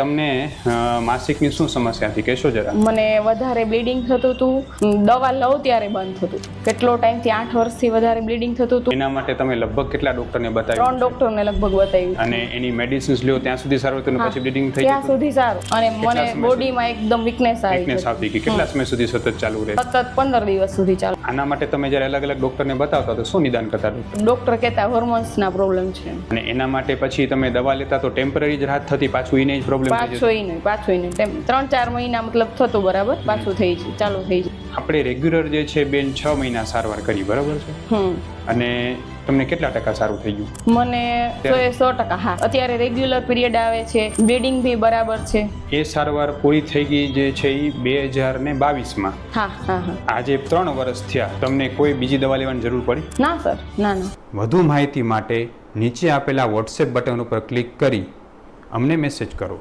તમને માસિકની શું સમસ્યા હતી? કહેશો જરા. મને વધારે બ્લીડિંગ થતું હતું દવા લઉં ત્યારે બંધ થતું. કેટલો ટાઈમથી આઠ વર્ષથી વધારે બ્લીડિંગ થતું હતું એના માટે તમે લગભગ કેટલા ડોક્ટરને ત્રણ બતાવ્યું ડોક્ટરને લગભગ બતાવ્યું અને એની મેડિસિન્સ લ્યો ત્યાં સુધી સારું હતું પછી બ્લીડિંગ થઈ ત્યાં સુધી સારું. અને મને બોડીમાં એકદમ વીકનેસ આવી વીકનેસ આવતી કે કેટલા સમય સુધી સતત ચાલુ રહે? સતત પંદર દિવસ સુધી ચાલુ. આના માટે તમે જ્યારે અલગ અલગ ડોક્ટરને બતાવતા તો શું નિદાન કરતા? ડોક્ટર ડોક્ટર કહેતા હોર્મોન્સના પ્રોબ્લેમ છે. અને એના માટે પછી તમે દવા લેતા તો ટેમ્પરરી જ રાહત થતી પાછું એને જ પ્રોબ્લેમ જતો પાછો એ નહીં પાછો નહીં. તેમ ત્રણ ચાર મહિના મતલબ થતું બરાબર પાછું થઈ જાય ચાલુ થઈ જાય આપણે રેગ્યુલર જે છે બેન છ મહિના સારવાર કરી બરાબર છે? અને તમને કેટલા ટકા સારું થઈ ગયું? મને સો એ સો ટકા હા. અત્યારે રેગ્યુલર પીરિયડ આવે છે બ્લીડિંગ બી બરાબર છે. એ સારવાર પૂરી થઈ ગઈ જે છે એ બે હજાર ને બાવીસમાં. હા હા હા. આજે ત્રણ વર્ષ થયા. તમને કોઈ બીજી દવા લેવાની જરૂર પડી? ના સર ના ના. વધુ માહિતી માટે નીચે આપેલા વોટ્સએપ બટન ઉપર ક્લિક કરી અમને મેસેજ કરો.